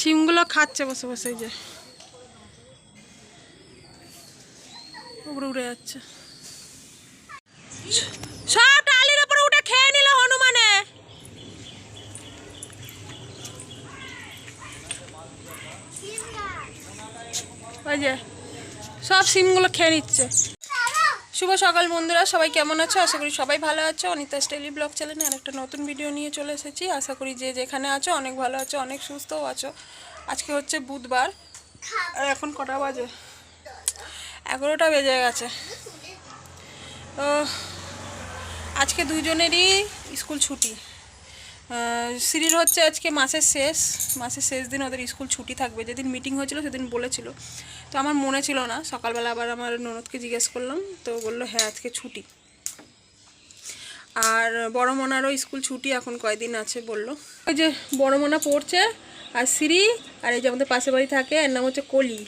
সিমগুলো খাচ্ছে বসে বসে যে। উপরে উড়ে যাচ্ছে। সব ডালির উপরে উঠে খেয়ে নিল ওই যে, সব সিমগুলো খেয়ে নিচ্ছে। শুভ সকাল বন্ধুরা, সবাই কেমন আছো? আশা করি সবাই ভালো আছো। অনিতা স্টাইলি ব্লগ চ্যানেলে আরেকটা নতুন ভিডিও নিয়ে চলে এসেছি। আশা করি যে যেখানে আছো, অনেক ভালো আছো, অনেক সুস্থও আছো। আজকে হচ্ছে বুধবার। আর এখন কটা বাজে? এগারোটা বেজে গেছে। তো, আজকে দুজনেরই স্কুল ছুটি। সিরির হচ্ছে আজকে মাসের শেষ। মাসের শেষ দিন ওদের স্কুল ছুটি থাকবে। যেদিন মিটিং হয়েছিল, সেদিন বলেছিল। তো আমার মনে ছিল না। সকালবেলা আবার আমার ননদকে জিজ্ঞেস করলাম, তো বলল হ্যাঁ আজকে ছুটি। আর বড় মোনারও স্কুল ছুটি এখন কয়দিন আছে বলল। ওই যে বড় মোনা পড়ছে, আর সিরি আর এই যে আমাদের পাশে বাড়ি থাকে, এর নাম হচ্ছে কলি।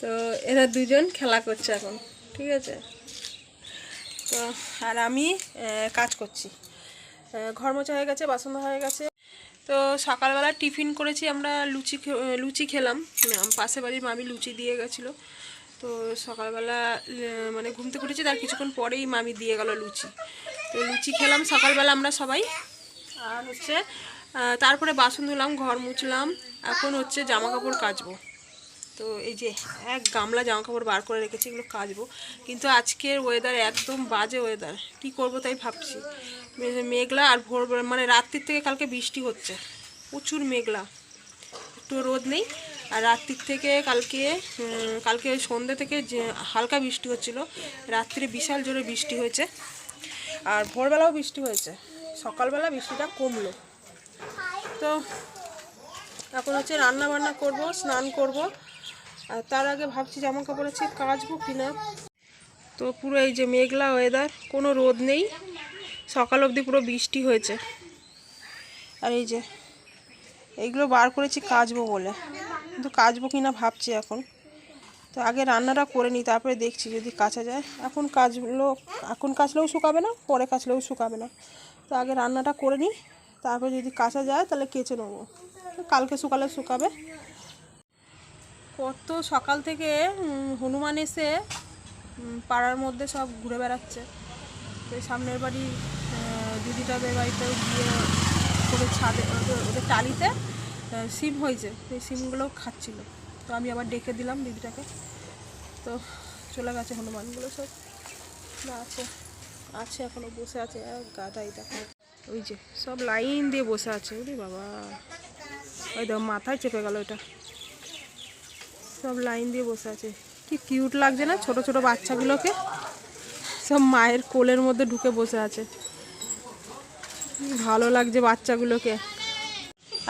তো এরা দুজন খেলা করছে এখন, ঠিক আছে? তো, আর আমি কাজ করছি। ঘর মোছা হয়ে গেছে, বাসন হয়ে গেছে। তো সকালবেলা টিফিন করেছি, আমরা লুচি লুচি খেলাম। পাশে বাড়ির মামি লুচি দিয়ে গেছিল। তো সকালবেলা মানে ঘুম থেকে তার কিছুক্ষণ পরেই মামি দিয়ে গেল লুচি। তো লুচি খেলাম, সকালবেলা আমরা সবাই। আর হচ্ছে তারপরে বাসন ধুলাম, ঘর মুছলাম, এখন হচ্ছে জামা কাপড় কাচবো। তো এই যে এক গামলা জামা কাপড় বার করে রেখেছি, এগুলো কাচবো। কিন্তু আজকের ওয়েদার একদম বাজে ওয়েদার কি করব তাই ভাবছি। মেঘলা আর ভোর মানে রাত্রির থেকে কালকে বৃষ্টি হচ্ছে। প্রচুর মেঘলা। একটু রোদ নেই। আর রাত্রির থেকে কালকে কালকে সন্ধ্যে থেকে হালকা বৃষ্টি হচ্ছিল, রাত্রে বিশাল জোরে বৃষ্টি হয়েছে। আর ভোরবেলাও বৃষ্টি হয়েছে। সকালবেলা বৃষ্টিটা কমলো। তো এখন হচ্ছে রান্না বান্না করব, স্নান করব। আর তার আগে ভাবছি জামা কাপড় আছে কাচবো কিনা। তো পুরো এই যে মেঘলা ওয়েদার কোনো রোদ নেই। সকাল অবধি পুরো বৃষ্টি হয়েছে। আর এই যে এইগুলো বার করেছি কাচবো বলে। কিন্তু কাচবো কিনা ভাবছি এখন। তো আগে রান্নাটা করে নিই, তারপরে দেখছি যদি কাচা যায়। এখন কাচলো, এখন কাচলেও শুকাবে না, পরে কাচলেও শুকাবে না। তো আগে রান্নাটা করে নিই, তারপরে যদি কাচা যায় তাহলে কেচে নেব। কালকে শুকালে শুকাবে। কত সকাল থেকে হনুমান এসে পাড়ার মধ্যে সব ঘুরে বেড়াচ্ছে। তো সামনের বাড়ি দিদিটাদের বাড়িতেও গিয়ে ওদের ছাদে, ওদের টালিতে সিম হয়েছে। সেই সিমগুলো খাচ্ছিল। তো আমি আবার ডেকে দিলাম দিদিটাকে। তো চলে গেছে হনুমানগুলো সব। না, আছে। আছে এখনও, বসে আছে। গাদাই দেখো। ওই যে সব লাইন দিয়ে বসে আছে। ওরে বাবা। ওই দেখো, মাথায় চেপে গেল এটা। সব লাইন দিয়ে বসে আছে। কি কিউট লাগছে না ছোট ছোট বাচ্চাগুলোকে? সব মায়ের কোলের মধ্যে ঢুকে বসে আছে। ভালো লাগছে বাচ্চাগুলোকে।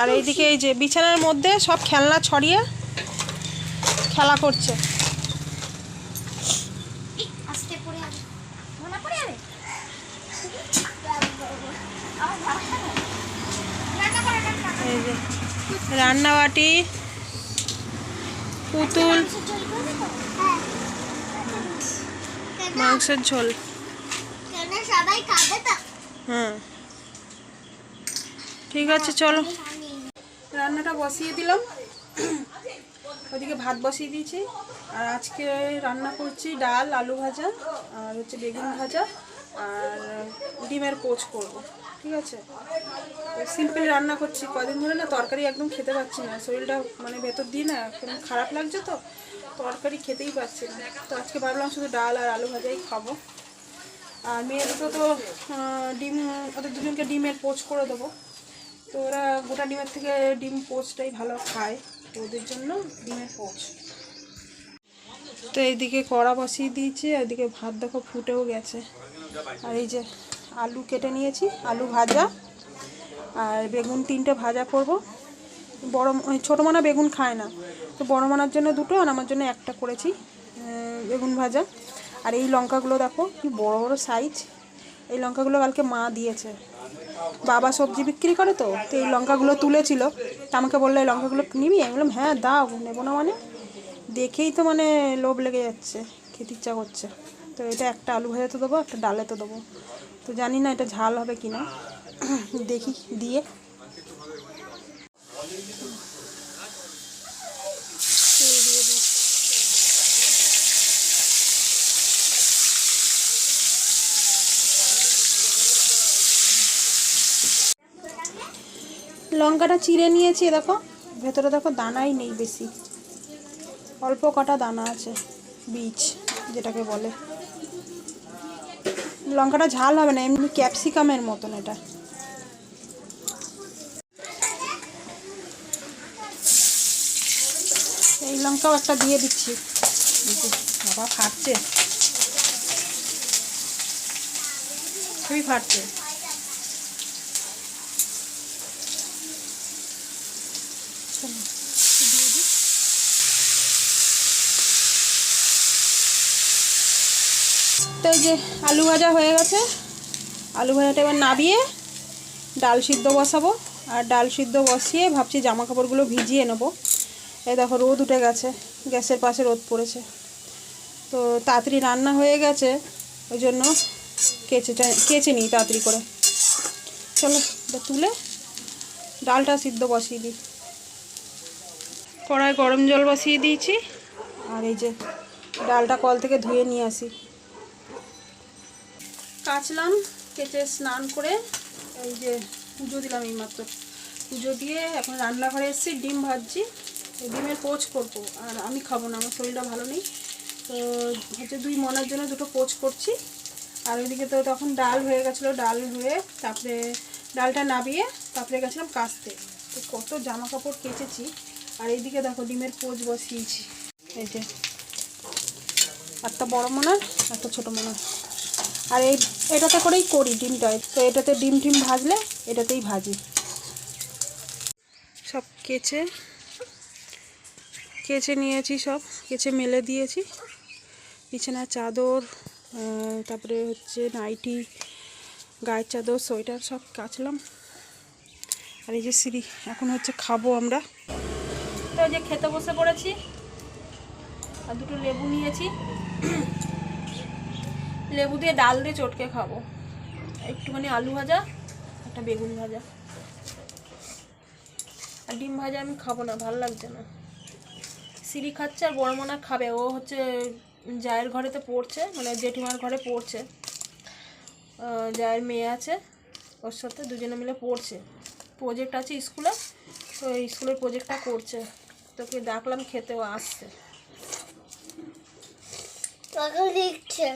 আর এইদিকে এই যে বিছানার মধ্যে সব খেলনা ছড়িয়ে খেলা করছে। রান্নাবাটি পুতুল। মাংসের ঝোল। সবাই খাবে হ্যাঁ ঠিক আছে, চলো। রান্নাটা বসিয়ে দিলাম। ওদিকে ভাত বসিয়ে দিয়েছি। আর আজকে রান্না করছি ডাল, আলু ভাজা, আর হচ্ছে বেগুন ভাজা, আর ডিমের পোচ করব। ঠিক আছে? সিম্পল রান্না করছি। কদিন ধরে না তরকারি একদম খেতে পাচ্ছি না। শরীরটা মানে ভেতর দিয়ে না খারাপ লাগছে তো। তরকারি খেতেই পাচ্ছি না। তো আজকে ভাবলাম শুধু ডাল আর আলু ভাজাই খাব। আর মেয়ে দুটো তো ডিম, ওদের দুজনকে ডিমের পোচ করে দেবো। তো ওরা গোটা ডিমের থেকে ডিম পোচটাই ভালো খায়। তো ওদের জন্য ডিমের পোচ। তো এইদিকে কড়া বসিয়ে দিয়েছি এদিকে ভাত দেখো ফুটেও গেছে। আর এই যে আলু কেটে নিয়েছি, আলু ভাজা, আর বেগুন তিনটে ভাজা করব। বড় ছোটো মানা বেগুন খায় না, তো বড় মানার জন্য দুটো আর আমার জন্য একটা করেছি বেগুন ভাজা। আর এই লঙ্কাগুলো দেখো, কি বড় বড় সাইজ এই লঙ্কাগুলো কালকে মা দিয়েছে। বাবা সবজি বিক্রি করে তো তো এই লঙ্কাগুলো তুলেছিল। তা আমাকে বলল, এই লঙ্কাগুলো নিবি? আমি বললাম হ্যাঁ দাও, নেব না মানে? দেখেই তো মানে লোভ লেগে যাচ্ছে, খেতে ইচ্ছা করছে। তো এটা একটা আলু ভাজাতে দেবো, একটা ডালে তো দেবো। তো জানি না এটা ঝাল হবে কি না দেখি, দিয়ে। লঙ্কাটা চিড়ে নিয়েছি, দেখো। ভেতরে দেখো দানাই নেই বেশি। অল্প কটা দানা আছে, বীজ, যেটাকে বলে। লঙ্কাটা ঝাল হবে না, এমনি ক্যাপসিকামের মতন এটা। এই লঙ্কাও একটা দিয়ে দিচ্ছি। বাবা ফাটছে। খুবই ফাটছে চলো, একটু দিয়ে দিই। তো যে আলু ভাজা হয়ে গেছে। আলু ভাজাটা এবার নাবিয়ে ডাল সিদ্ধ বসাবো। আর ডাল সিদ্ধ বসিয়ে ভাবছি জামা কাপড়গুলো ভিজিয়ে নেব। এই দেখো রোদ উঠে গেছে, গ্যাসের পাশে রোদ পড়েছে। তো তাড়াতাড়ি রান্না হয়ে গেছে, ওই জন্য কেচেটা, কেচে নিই তাড়াতাড়ি করে। চলো তুলে ডালটা সিদ্ধ বসিয়ে দিই। কড়ায় গরম জল বসিয়ে দিয়েছি। আর এই যে ডালটা কল থেকে ধুয়ে নিয়ে আসি। কাচলাম কেচে স্নান করে এই যে পুজো দিলাম এইমাত্র। পুজো দিয়ে এখন রান্নাঘরে এসেছি, ডিম ভাজছি। এই ডিমের পোচ করব, আর আমি খাব না, আমার শরীরটা ভালো নেই। তো হচ্ছে দুই মনার জন্য দুটো পোচ করছি। আর ওইদিকে তো তখন ডাল হয়ে গেছিল, ডাল হয়ে তারপরে ডালটা নাবিয়ে তারপরে গেছিলাম কাচতে। তো কত জামা কাপড় কেচেছি। আর এইদিকে দেখো ডিমের পোচ বসিয়েছি। এই যে, একটা বড় মোনার, একটা ছোটো মোনার। আর এই, এটাতে করেই করি ডিমটায় তো এটাতে ডিম টিম ভাজলে এটাতেই ভাজি। সব কেচে কেচে নিয়েছি সব, কেচে মেলে দিয়েছি। বিছানার চাদর তারপরে হচ্ছে নাইটি, গায়ের চাদর, সোয়েটার সব কাচলাম। আর এই যে সিঁড়ি, এখন হচ্ছে খাব আমরা। তো যে খেতে বসে পড়েছি। আর দুটো লেবু নিয়েছি। লেবু দিয়ে ডাল দিয়ে চটকে খাব। একটুখানি আলু ভাজা, একটা বেগুন ভাজা। আর ডিম ভাজা আমি খাব না, ভালো লাগছে না। সিঁড়ি খাচ্ছে আর বড় মনা খাবে। ও হচ্ছে জায়ের ঘরেতে পড়ছে মানে জেঠিমার ঘরে পড়ছে। জায়ের মেয়ে আছে, ওর সাথে দুজনে মিলে পড়ছে। প্রজেক্ট আছে স্কুলে, তো স্কুলের প্রজেক্টটা করছে। তোকে ডাকলাম খেতেও আসছে। লিখছে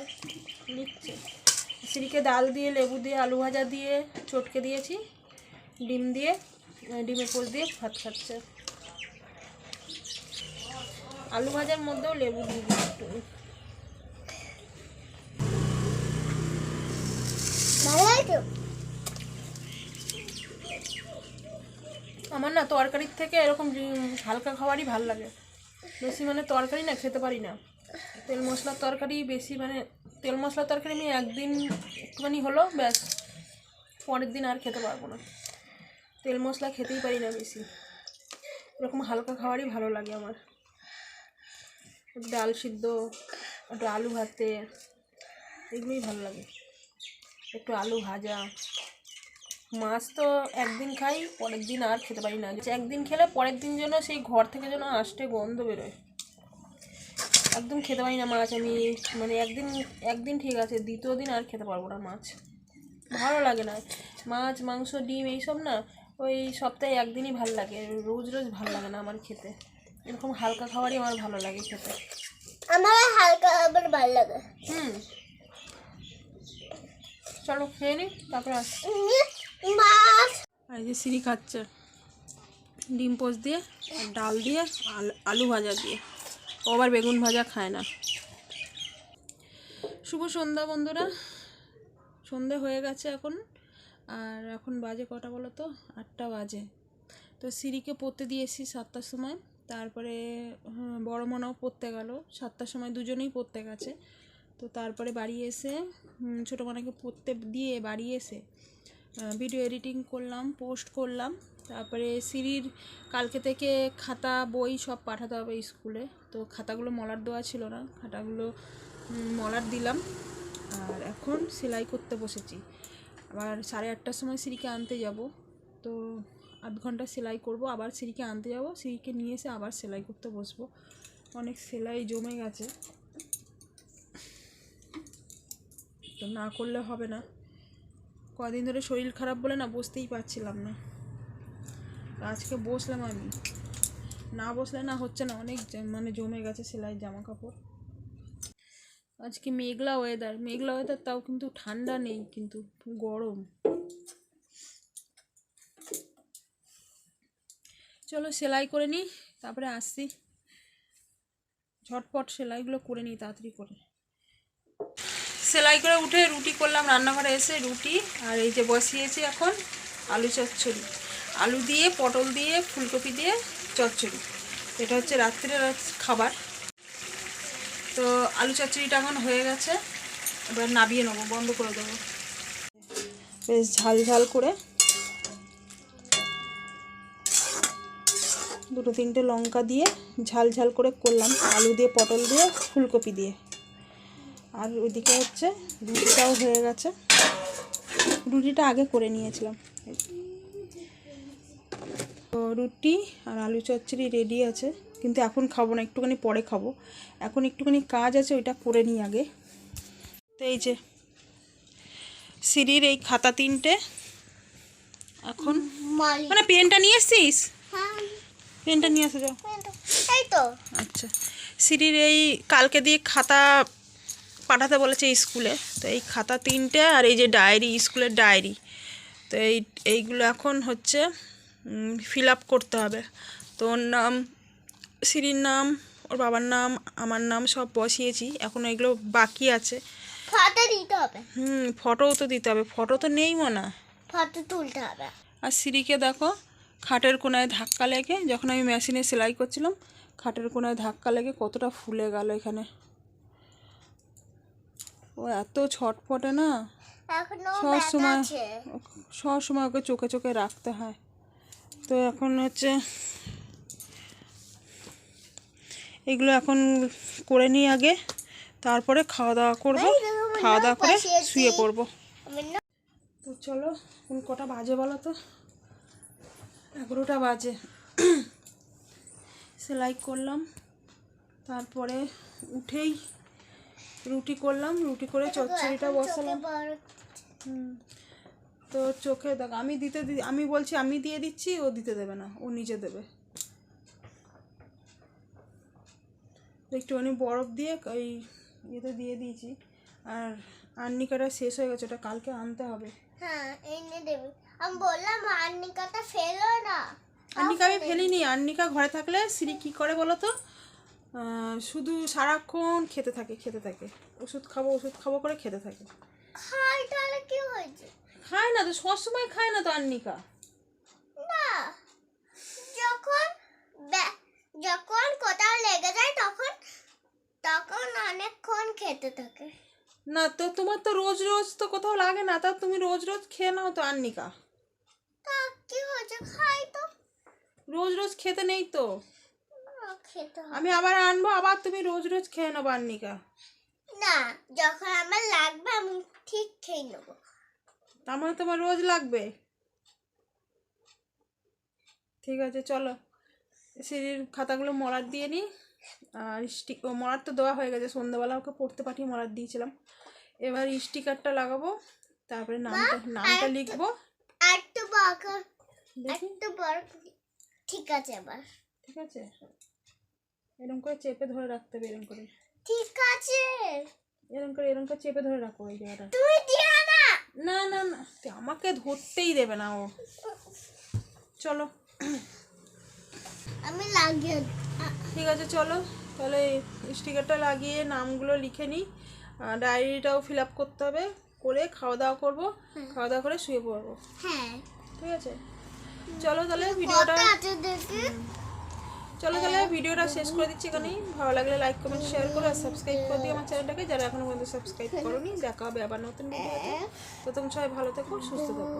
লিখছে সিঁড়িকে ডাল দিয়ে লেবু দিয়ে আলু ভাজা দিয়ে চটকে দিয়েছি। ডিম দিয়ে ডিমের পোচ দিয়ে ভাত খাচ্ছে। আলু ভাজার মধ্যেও লেবু দিয়ে একটু। আমার না তরকারির থেকে এরকম হালকা খাবারই ভালো লাগে। বেশি মানে তরকারি না খেতে পারি না। তেল মশলার তরকারি বেশি মানে তেল মশলার তরকারি আমি একদিন একটুখানি হলো, ব্যাস, পরের দিন আর খেতে পারব না। তেল মশলা খেতেই পারি না বেশি। এরকম হালকা খাবারই ভালো লাগে আমার। ডাল সিদ্ধ, একটু আলু ভাতে, এগুলোই ভালো লাগে। একটু আলু ভাজা। মাছ তো একদিন খাই, পরের দিন আর খেতে পারি না। একদিন খেলে পরের দিন যেন সেই ঘর থেকে যেন আসতে গন্ধ বেরোয়। একদম খেতে পারি না মাছ আমি মানে একদিন একদিন ঠিক আছে দ্বিতীয় দিন আর খেতে পারব না মাছ। ভালো লাগে না। মাছ মাংস ডিম এইসব না ওই সপ্তাহে একদিনই ভালো লাগে রোজ রোজ ভালো লাগে না আমার খেতে। এরকম হালকা খাবারই আমার ভালো লাগে খেতে। আমার হালকা খাবার ভালো লাগে। হুম। চলো খেয়ে নিই তারপরে মাছ। আর যে সিঁড়ি খাচ্ছে। ডিম পোস্ট দিয়ে আর ডাল দিয়ে আলু ভাজা দিয়ে। ও আবার বেগুন ভাজা খায় না। শুভ সন্ধ্যা বন্ধুরা। সন্ধে হয়ে গেছে এখন। আর এখন বাজে কটা বলো তো? আটটা বাজে। তো সিঁড়িকে পড়তে দিয়েছি সাতটার সময়। তারপরে বড় মনাও পড়তে গেল। সাতটার সময় দুজনেই পড়তে গেছে। তো তারপরে বাড়ি এসে ছোটো মনাকে পড়তে দিয়ে বাড়ি এসে ভিডিও এডিটিং করলাম পোস্ট করলাম। তারপরে সিঁড়ির কালকে থেকে খাতা, বই সব পাঠাতে হবে স্কুলে। তো খাতাগুলো মলার দেওয়া ছিল না, খাতাগুলো মলার দিলাম। আর এখন সেলাই করতে বসেছি। আবার সাড়ে আটটার সময় সিঁড়িকে আনতে যাব। তো আধ ঘণ্টা সেলাই করব, আবার সিঁড়িকে আনতে যাব। সিঁড়িকে নিয়ে এসে আবার সেলাই করতে বসবো। অনেক সেলাই জমে গেছে। তো না করলে হবে না। কদিন ধরে শরীর খারাপ বলে না, বসতেই পারছিলাম না। আজকে বসলাম আমি। না বসলে না হচ্ছে না, অনেক মানে জমে গেছে সেলাই জামা কাপড় আজকে মেঘলা ওয়েদার মেঘলা ওয়েদার তাও কিন্তু ঠান্ডা নেই, কিন্তু গরম। চলো সেলাই করে নিই, তারপরে আসছি। ঝটপট সেলাইগুলো করে নিই, তাড়াতাড়ি করে। সেলাই করে উঠে রুটি করলাম, রান্নাঘরে এসে রুটি আর এই যে বসিয়েছি এখন আলু চচ্চড়ি। আলু দিয়ে, পটল দিয়ে, ফুলকপি দিয়ে, চচ্চড়ি। এটা হচ্ছে রাত্রের খাবার। তো আলু চচ্চড়িটা এখন হয়ে গেছে। এবার নাবিয়ে নেব, বন্ধ করে দেবো। বেশ ঝাল ঝাল করে। দুটো তিনটে লঙ্কা দিয়ে ঝাল ঝাল করে করলাম। আলু দিয়ে, পটল দিয়ে, ফুলকপি দিয়ে। আর ওইদিকে হচ্ছে রুটিটাও হয়ে গেছে। রুটিটা আগে করে নিয়েছিলাম। তো রুটি আর আলু চচ্চড়ি রেডি আছে। কিন্তু এখন খাব না একটুখানি পরে খাব। এখন একটুখানি কাজ আছে ওইটা করে নিই আগে। তো এই যে সিঁড়ির এই খাতা তিনটে। এখন মানে পেনটা নিয়ে এসছিস? হ্যাঁ। পেনটা নিয়ে আসে যাও। এই তো। আচ্ছা। সিঁড়ির এই কালকে দিয়ে খাতা পাঠাতে বলেছে স্কুলে। তো এই খাতা তিনটে আর এই যে ডায়েরি স্কুলের ডায়েরি। তো এই এইগুলো এখন হচ্ছে ফিল আপ করতে হবে। তো ওর নাম সিঁড়ির নাম ওর বাবার নাম আমার নাম সব বসিয়েছি। এখন এগুলো বাকি আছে। ফটো দিতে হবে। হুম ফটোও তো দিতে হবে। ফটো তো নেই মনে। ফটো তুলতে হবে। আর সিঁড়িকে দেখো খাটের কোনায় ধাক্কা লেগে যখন আমি মেশিনে সেলাই করছিলাম খাটের কোনায় ধাক্কা লেগে কতটা ফুলে গেল এখানে। ও এত ছটফটে না? সব সময় সব সময় ওকে চোখে চোখে রাখতে হয়। তো এখন হচ্ছে এগুলো এখন করে নিই আগে তারপরে খাওয়া দাওয়া করব খাওয়া দাওয়া করে শুয়ে পড়ব। তো চলো কোন কটা বাজে বলো তো? এগারোটা বাজে। সেলাই করলাম তারপরে উঠেই রুটি করলাম রুটি করে চচ্চড়িটা বসালাম। হুম। তো চোখে দেখ আমি দিতে দি আমি বলছি আমি দিয়ে দিচ্ছি ও দিতে দেবে না ও নিজে দেবে। একটুখানি বরফ দিয়ে ওই ইয়েতে দিয়ে দিয়েছি আর আর্নিকাটা শেষ হয়ে গেছে ওটা কালকে আনতে হবে। হ্যাঁ এনে দেবে। আমি বললাম আর্নিকাটা ফেলো না। আর্নিকা আমি ফেলিনি আর্নিকা ঘরে থাকলে সিঁড়ি কী করে বলো তো? শুধু সারাক্ষণ খেতে থাকে খেতে থাকে। ওষুধ খাব ওষুধ খাব করে খেতে থাকে। খাই তাহলে কি হয়েছে? খায় না তো সবসময় খায় না তো আর্নিকা না যখন যখন কোথাও লেগে যায় তখন তখন অনেকক্ষণ খেতে থাকে। না তো তোমার তো রোজ রোজ তো কোথাও লাগে না তা তুমি রোজ রোজ খেয়ে নাও তো আর্নিকা তা কি হয়েছে? খাই তো। রোজ রোজ খেতে নেই তো? খেতে আমি আবার আনব আবার তুমি রোজ রোজ খেয়ে নেব আর্নিকা না যখন আমার লাগবে আমি ঠিক খেয়ে নেব। তার মানে তোমার রোজ লাগবে? ঠিক আছে চলো। সিঁড়ির খাতাগুলো মলার দিয়ে নিই। আর স্টিক ও মলার তো দেওয়া হয়ে গেছে সন্ধ্যাবেলা ওকে পড়তে পাঠিয়ে মলার দিয়েছিলাম। এবার স্টিকারটা লাগাবো তারপরে নামটা নামটা লিখব। ঠিক আছে আবার। ঠিক আছে? এরকম করে চেপে ধরে রাখতে হবে এরকম করে। ঠিক আছে। এরকম করে এরকম করে চেপে ধরে রাখো ওই জায়গাটা। তুমি না না না। আমাকে ধরতেই দেবে না ও। চলো। আমি লাগিয়ে ঠিক আছে চলো। তাহলে স্টিকারটা লাগিয়ে নামগুলো লিখে নিই। ডায়েরিটাও ফিল আপ করতে হবে। করে খাওয়া দাওয়া করব। খাওয়া দাওয়া করে শুয়ে পড়ব। হ্যাঁ। ঠিক আছে? চলো তাহলে ভিডিওটা চলো তাহলে ভিডিওটা শেষ করে দিচ্ছি এখানেই। ভালো লাগলে লাইক কমেন্ট শেয়ার করো আর সাবস্ক্রাইব করে দিও আমার চ্যানেলটাকে যারা এখনও পর্যন্ত সাবস্ক্রাইব করোনি, দেখা হবে আবার নতুন ভিডিওতে তো। তুমি সবাই ভালো থেকো, সুস্থ থেকো।